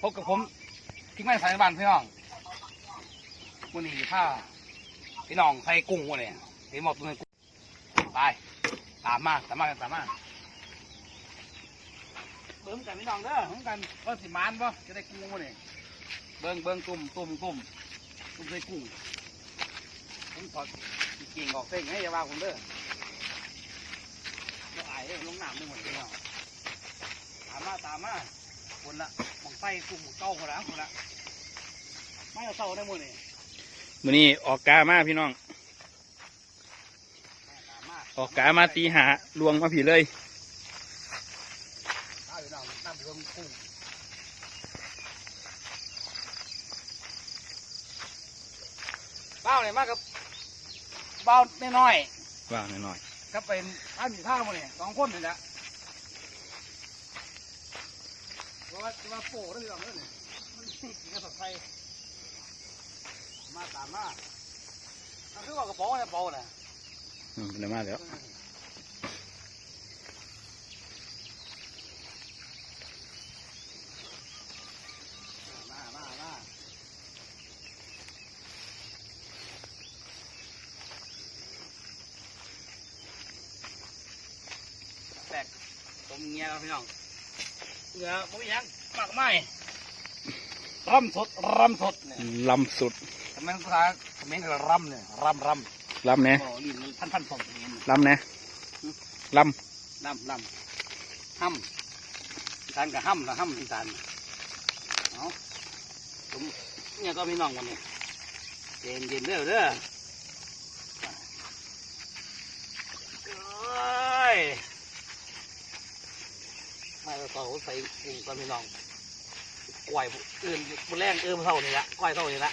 พบกับผมทิ้งไม้สายบ้านพี่น้องวันนี้ผ้าพี่น้องใส่กุ้งวันนี้เห็นหมดตัวนึงกุ้งไปตามมาตามมาตามมาเบิ่งกันพี่น้องเด้อเบิ่งกันว่าสิมานบ่จะได้กุ้งวันนี้เบิ่งเบิ่งตุ่มตุ่มตุ่มตุ่มใส่กุ้งผมถอดเก่งออกเส้นให้ยาว่าผมเด้อเราอายลงน้ำไม่หมดพี่น้องตามมาตามมา คนละมองไส้กลุ่มเก้าคนละคนละไม่เอาเศร้าได้หมดเลยมื้อนี้ออกกามาพี่น้อง ออกกามาตีหาลวงมาผีเลยข้าวอยู่น้ำน้ำเรื่องกุ้งเบ้าเนี่ยมากกับเบ้าน้อยว่างหน่อยๆก็เป็นข้าวมีข้าวมาเนี่ยสองคนนี่แหละเพราะ ว่าจะมาโป้ได้หรือเปล่าเนี่ยมันติดกับสัตว์ไทยมาตามมาทำคือว่ากระป๋องเนี่ยเป๋าน่ะๆอืมเดี๋ยวมาแล้วมามามาแตกผมเงี้ยแล้วพี่น้องเหงือผมยัง ปากไม้รำสดรำสดเนี่ยลำสุดทำไมภาษาคอมเมนต์กับรำเนี่ยรำรลำแหน่ำโอ้ลิ้นมันพันพันสองอย่างนี้ลำแหน่ลรำรำห้ำอีสานกับห้ำนะห้ำอีสานเอาผมเนี่ยก็พี่น้องวันนี้เย็นเย็นเด้อเด้อเอ้ยไม่ก็ต่อใส่กุ้งกับพี่น้อง กล้วยอื่นบนแรงเอื้อมเท่านี้ละกล้วยเท่านี้ละ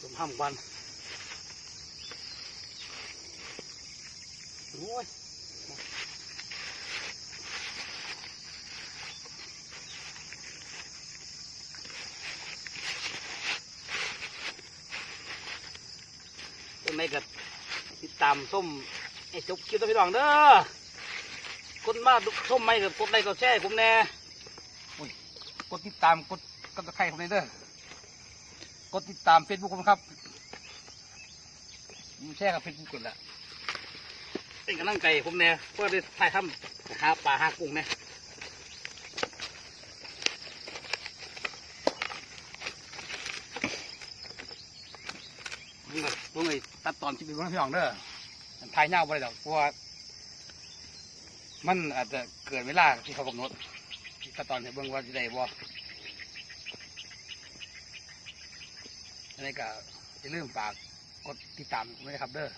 ผมห้ำกันโอ้ยเป็นไงกับติดตามส้มไอ้จบคลิปตัวพี่น้องเด้อ คนมาดูส้มไม่กับกดไลค์กดแชร์ผมแน่กดติดตามกดกดตะไคร้ผมเลยเด้อกดติดตามเฟซบุ๊กผมครับมแชร์กับเฟซบุ๊กกันละเป็นกำลังใจให้ผมแน่เพื่อได้ถ่ายทำหาปลาหากุ้งแน่ผมเลยตัดตอนคลิปเป็นพี่องเด้อถ่ายยาไปเลยดอกเพราะว่า มันอาจจะเกิดเวลาที่เขากำหนดตัดตอนให้เบิ่งว่าจะได้บ่อันนี้ก็จะเริ่าลืมฝากกดติดตามผมด้วยนะครับ เด้อ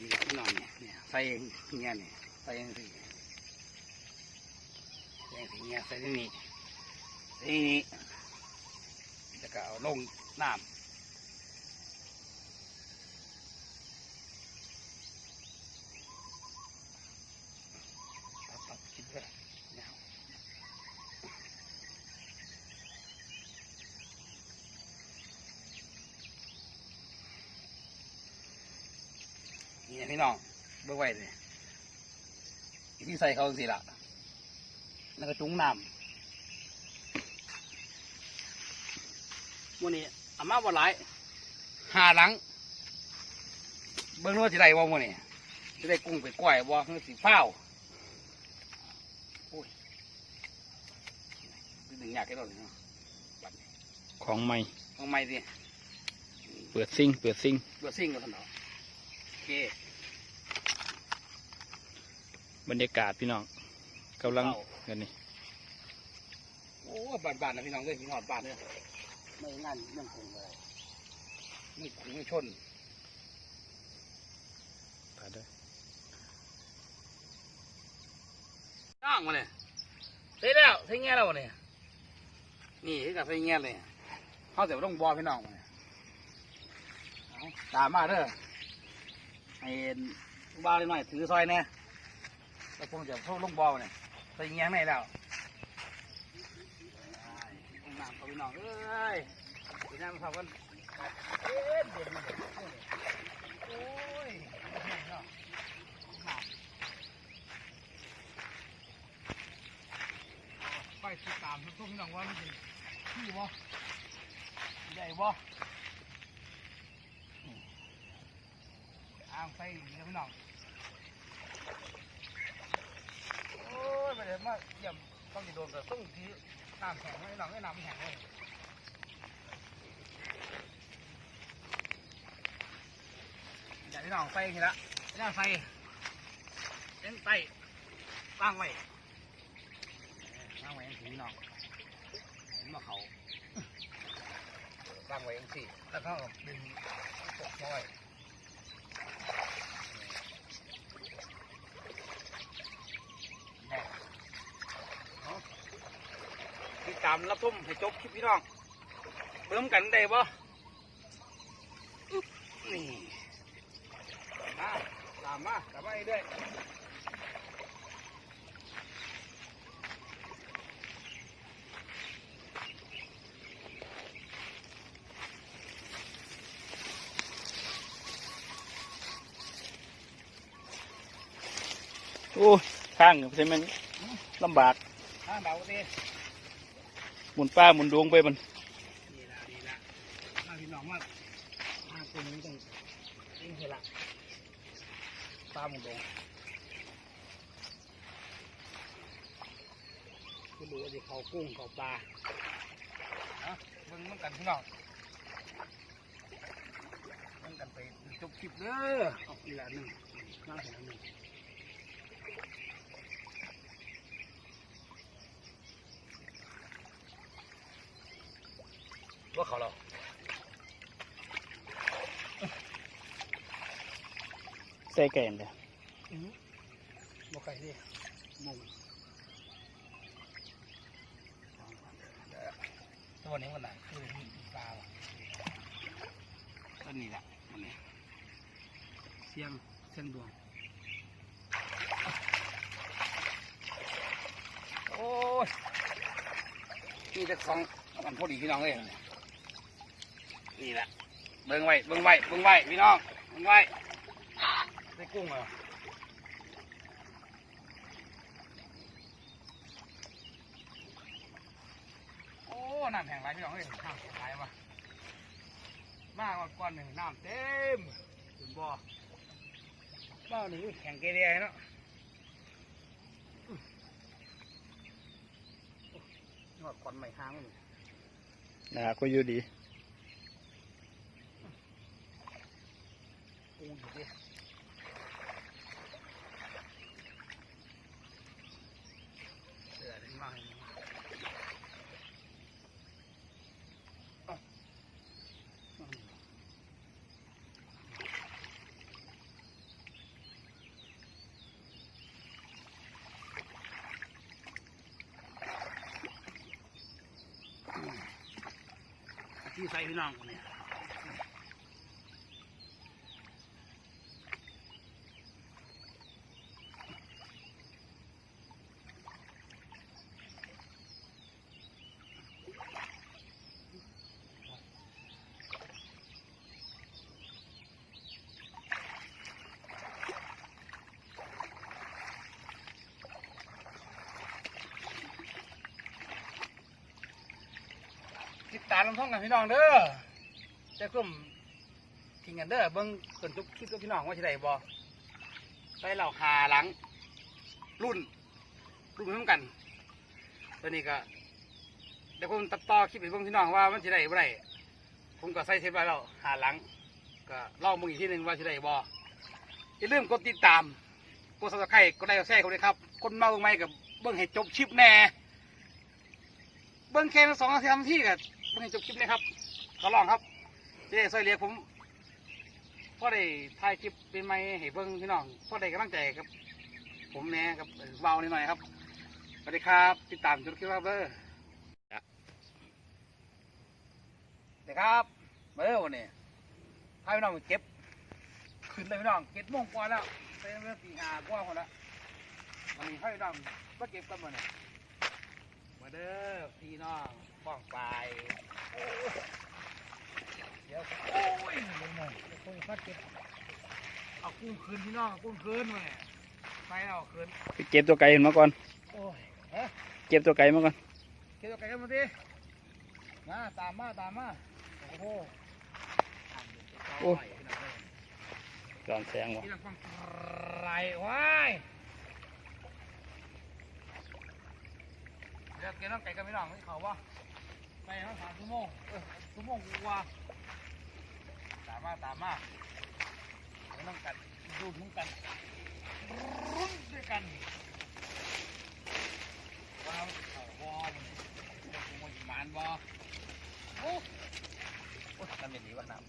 นี่ครับพี่น้องเนี่ยเนี่ยใส่เองเงี้ยเนี่ยใส่เองสิใส่เองสิเงี้ยใส่ที่นี่ที่นี่แล้วก็เอาลงน้ำ ตัดตัดคิดเลยแนวนี่ พี่น้องเบิ่งไว้เลยที่ใส่เขาสิละแล้วก็จุ้งน้ำวันนี้อามาวันหลายหาหลัง เบิ่งนู้นสิได้บ่มื้อนี้สิได้กุ้งไปก้อยบ่คือสิฟ้าวดึงอยากให้เราเลยเนาะของใหม่เอาไม้ดิเปิดซิงเปิดซิงเบื่อซิ่งก็ทำเอาโอเค บรรยากาศพี่น้องกำลังเข้ากันนี่โอ้บานบานๆนะพี่น้องเลยพี่น้องบานเนี่ยไม่งานเรื่องคงเลยไม่ขุงไม่ชนตัดด้วยจ้างมาเลยเสร็จแล้วใช้เงี้ยแล้ววะเนี่ยนี่คือกับใช้เงี้ยเลยเขาจะต้องบอพี่น้องมาเนี่ยเอาตามมาเด้อให้บ้าวหน่อยถือซอยแน่ แล้วผมจะเข้าลงบอลเนี่ยใส่เงี้ยไหนแล้วน้ำเขาพี่น้องเอ้ยพี่น้ำเขากันเด็ดเด็ดโอ้ยน้ำเนาน้ำอยติดตามทุกพี่น้องว่ามันเป็นที่บ่ใหญ่บ่อ่างไฟดีนะพี่น้องโอ้ยไปเดี๋ยมาเยี่ยมต้องจะโดนกับต้องที่น้ำแข็งไม่น้องไม่น้ำแข็งเลยอย่าพี่น้องไฟทีละย่าไฟเล่นไฟตั้งไว้ตั้งไว้ยังสีน้องเห็นมาเขาตั้งไว้ยังสี่แล้วก็ดึงตกน้อยแน่เอาติดตามรับชมให้จบคลิปพี่น้องเบิ่มกันได้บ่อึ๊บนี่มาตามมาตามมาเรื่อยๆโอ้ยข้างใช่มันลำบากข้างเดาดิ หมุนป้าหมุนดวงไปมันดีละดีละมาพี่น้องมามาตัวนี้ต้องยิงเสร็จละปลาหมุนลงคุณดูว่าจะเขากุ้งเขาปลาฮะเบิ่งมันกันพี่น้องเบิ่งกันไปจบคลิปเด้อเอาอีกละหนึ่งนั่งเห็นหนึ่ง ว่าเขาเราใส่แก่นเลยอืมบ่ไก่ดิมุงตัวนี้มันไหนคือมีปลาว่ะต้นนี้แหละมันเนี่ยเสียงเสียงดวง โอ้ยนี่จะสองมันพอดีพี่น้องเลยเนี่ยนี่แหละเบิ่งไว้เบิ่งไว้เบิ่งไว้พี่น้องเบิ่งไว้ได้กุ้งเหรอโอ้น้ำแข็งไรพี่น้องเอ้ยน้ำแข็งไรวะมาก่อนหนึ่งน้ำเต็มถึงบ่อบ้าหนึ่งแข็งเกลียเนาะนี่ว่าก่อนใหม่ค้างมันนะก็อยู่ดี กุ้งอยู่ดิเสือได้มากเลยเอ้าที่ใส่พี่น้องคนนี้ ติดตาลำท่องกันพี่น้องเด้อจะกลุ่มทิ้งกันเด้อเบิ้งเกินทุกคลิปกับพี่น้องว่าจะได้บ่ไปเราหาหลัง รุ่น รุ่นเหมือนกันตัวนี้ก็เดี๋ยวผมตัดต่อคลิปให้เบิ่งพี่น้องว่ามันจะได้บ่ได้ผมก็ใส่เทปไว้แล้วหาหลัง ก็ลองมึงอีกทีหนึ่งว่าจะได้บ่อย่าลืมกดติดตามกดซับสไครต์กดไลค์กดแชร์กันด้วยครับคนมาเบิ่งใหม่กับเบิ่งให้จบคลิปแน่เบิ้งแค่สองนาทีทำที่กับ เบิ้งให้จบคลิปนะครับขอลองครับจะได้ซอยเรียกผมพ่อได้ถ่ายคลิปเป็นไม้ให้เบิ้งพี่น้องพ่อได้กำลังใจครับ ผมแน่ครับเบาหน่อยครับสวัสดีครับติดตามจนคลิปครับเบอร์สวัสดครับเบอร์วันนี้พาพี่น้องไปเก็บขึ้นเลยพี่น้องเก็บโมงกว่าแล้วเป็นเรื่องตีหากว่าคนละวันนี้ให้พี่น้องมาเก็บกันมาเนี่ยมาเด้อพี่น้อง ป้องไปโอ้ยเดี๋ยวโอ้ยเดี๋ยวหน่อยเดี๋ยวคงพัดเก็บเอากุ้งคืนพี่น้องเอากุ้งคืนมาเนี่ยไปเอาคืนไปเก็บตัวไก่เห็นมาก่อนโอ้ยฮะเก็บตัวไก่มาก่อนเยกไก่กันมาดิมาตามมาตามมาโอ้โหโอ้ย้อนแสงวะที่หลังฟังไรว้ายเดี๋ยวเกน้องไก่กันไม่น้องไม่เขาวะไป ทั้งสามชั่วโมงเออชั่วโมงกว่าตามมาตามมาไปน้องกันดูดมึงกันรุ่นด้วยกันว้าวเขาบอลเดี๋ยวกูมาหมานบอโอ้โอ้ทำเป็นดีวะน้ำ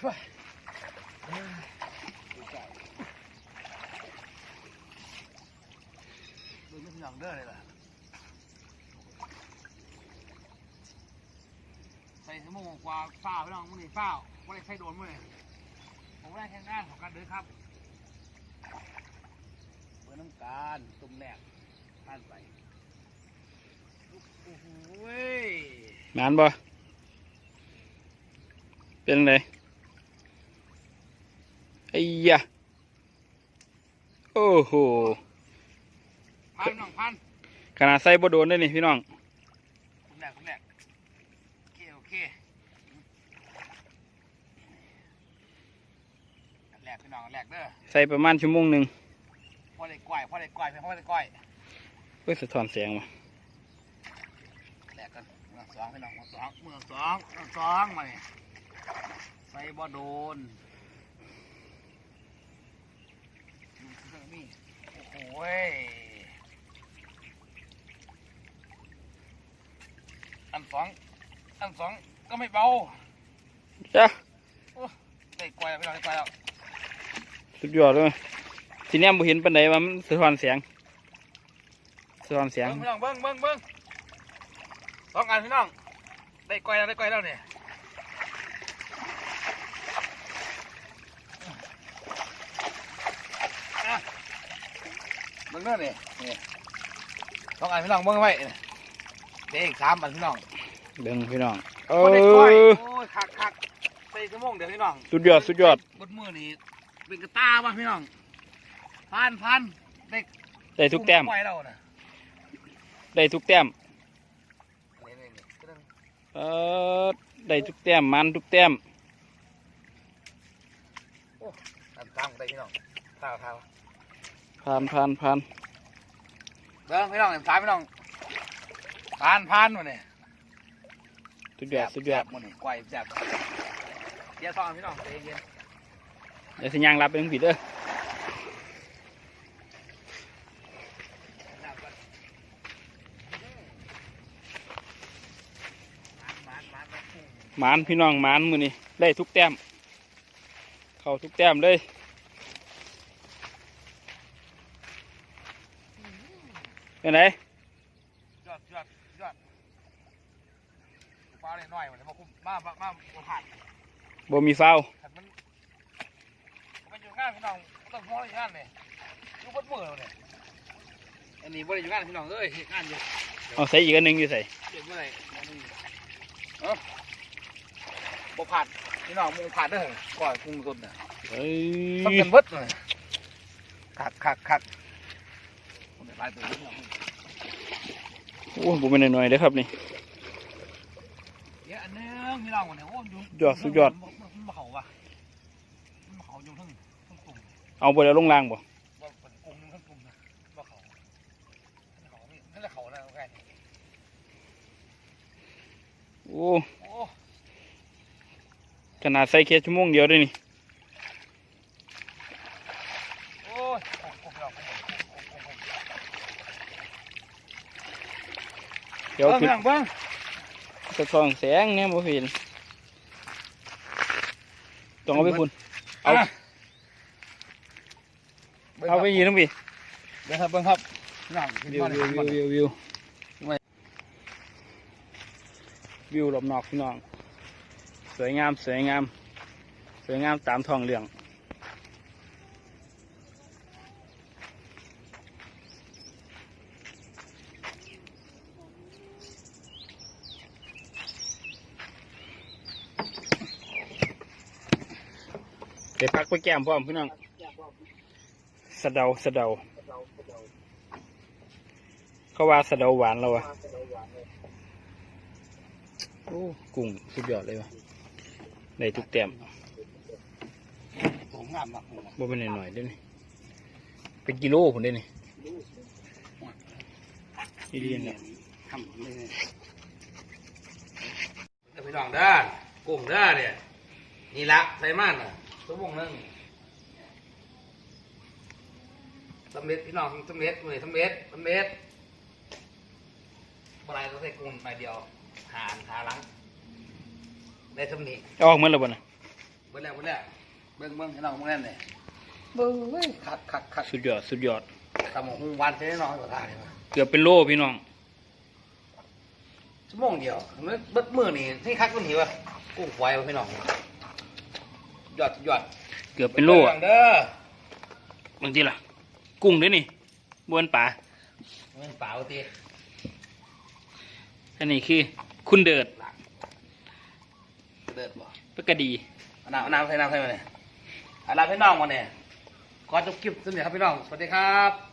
เฮ้ยดูใจดูไม่ถึงหลังเด้อเลยล่ะ ใส่สมองกว่าฝ้าพี่น้องมึงนี่ฝ้าว่าได้ใช้โดนมั้งเนี่ยผมได้แค่งานของการเดินครับเปิดน้ำการตุ่มแหนกท่านไปโอ้โหเว้ยนานบ่เป็นไงไอ้ยะโอ้โหพันน้องพันขนาดใส่บ่โดนได้นี่พี่น้อง ตุ่มแหนกตุ่มแหนกโอเคโอเคอั นแรกพี่น้องอันแรกเด้อใส่ประมาณชั่วโมงหนึ่งพ่อได้ก้อยพ่อได้ก้อยพ่อได้ก้อยเพื่อสะท้อนแสงวะแหลกกันเมืองสองพี่น้องเมืองสองเมืองสองเมืองสองมาเนี่ยใส่บ่โดนดูเครื่องนี่โอ้โหเว้ยอันสองอันสองก็ไม่เบาจ้ะได้ก้อยแล้วพี่น้องได้ก้อยแล้ว สุดยอดเลยทีเนี้ยบ่เห็นปันใดว่ามันสะท้อนแสงสะท้อนแสงเบิ้งพี่น้องเบิ้งเบิ้งเบิ้งสองอันพี่น้อง ได้ก้อยแล้วได้ก้อยแล้วเนี่ยอะเบิ้งเด้อนี่นี่สองอันพี่น้องเบิ้งไว้นี่เด็กสามอันพี่น้องเบิ่งพี่น้องเอบ่ได้ก้อยอโอ้ยคักคักใส่ชั่วโมงเดี๋ยวพี่น้อง สุดยอดสุดยอดบดมือนี่ เป็นกระตาป่ะพี่น้องพันพันได้ได้ทุกแต้มกุ้งไว้แล้วนะได้ทุกแต้มนี่นี่นี่ก็ต้องเออได้ทุกแต้มมันทุกแต้มอันตามกันได้พี่น้องท่าท่าผ่านผ่านผ่านเบิ้งพี่น้องอันสามพี่น้องพันพันมาเนี่ยสุดยอดสุดยอดมันนี่ควายแซ่บเดี๋ยวสองพี่น้องใจเย็น เดี๋ยวสิยางรับไปทั้งผิดเด้อน้ำก่อนมันมันมันมันกุ้งหมานพี่น้องหมานมือนี่ได้ทุกแต้ม เข้าทุกแต้มเลยเป็นไงยอดยอดยอดปลาเลยน้อยมันมาคุ้มมามามามาผ่านบ่มีฟาวล์ ขันมันมันอยู่งานพี่น้องต้องมองอยู่งานเลยอยู่บนมือเลยอันนี้บ่ได้อยู่งานพี่น้องเอ้ยเฮ็ดงานอยู่เอาใส่อีกอันหนึ่งอยู่ใส่เดี๋ยวเมื่อไหร่บ่มีเอ้าบ่ผ่านพี่น้องมึงผ่านเด้อก่อนกุ้งต้นน่ะเอ้ยต้องกันเบิดเลยคักคักคักผมได้หลายตัวพี่น้องโอ้บ่เป็นน้อยๆเด้อครับนี่เดี๋ยวอันนึงพี่น้องเนี่ยโอ้ยอยู่ยอดสุดยอด มันบ่เขาว่ะมันบ่เขาอยู่ทั้งทั้งกลุ่ม เอาไปแล้วลงล่างบ่บ่เป็นกลุ่มหนึงทั้งกลุ่มนะบ่เขาทั้งเขานี่นั่นแหละเขาแล้วแค่นี้โอ้โอ้ขนาดใส่แค่ชั่วโมงเดียวได้นี่โอ้ยกลุ่มกลุ่มเรากลุ่มกลุ่มกลุ่มกลุ่มเดี๋ยวเบิ่งถึพี่งน้องเบิ่งสะท้อนแสงเนี่ยบ่เห็นต้องเอาไปพุ่นเอาะบิ่งค เอารับไปยีน้องพี่เดี๋ยวครับเบิ่งครับพี่น้องขึ้นวิวมาเลยวิวขึ้นวิมาวเลยวิววิวไว้วิวรอบนอกพี่น้อง สวยงามสวยงาม สวยงามตามท้องเรื่องเดี๋ยวพักไปแก้มพร้อมพี่น้อง สะเดาสะเดาเขาว่าสะเดาหวานแล้ววะโอ้กุ้งสุดยอดเลยวะได้ทุกแต้มผมงามมากบ่เป็นหน่อยๆเด้อนี่เป็นกิโลผมได้นี่อีเลียนเนี่ยทำเลยเดี๋ยวพี่น้องเด้อกุ้งเด้อเนี่ยนี่ละใส่มันอะชั่วโมงหนึง สำเร็จพี่น้องสำเร็จเลยสำเร็จสำเร็จบรายก็ใส่กุ้งไปเดียวหานหาหลังได้สำนีเอาออกมาแล้วบ่น่ะเบิ่งแล้วเบิ่งแล้วเบิ่งเบิ่งให้น้องเบิ่งนั่นเลยเบิ่งเลยคักคักคักสุดยอดสุดยอดทำหงวันเส้นน้อยกว่าท่าเลยว่ะเกือบเป็นโลพี่น้องชั่วโมงเดียวเมื่อเบิดมือนี่ที่คักคนหิวอะกุ้งควายวะพี่น้องยอดยอดเกือบเป็นโลอะเด้อบางทีล่ะ กุ้งเด้อนี่บวนป่าเงินเปล่าตีอันนี้คือ คุณเดิดเดิดบ่ปกดีเอาน้ำเอาน้ำใส่น้ำใส่มาเนี่ยเอาลาพี่น้องมาเนี่ยขอจบคลิปสำเร็จครับพี่น้อง สวัสดีครับ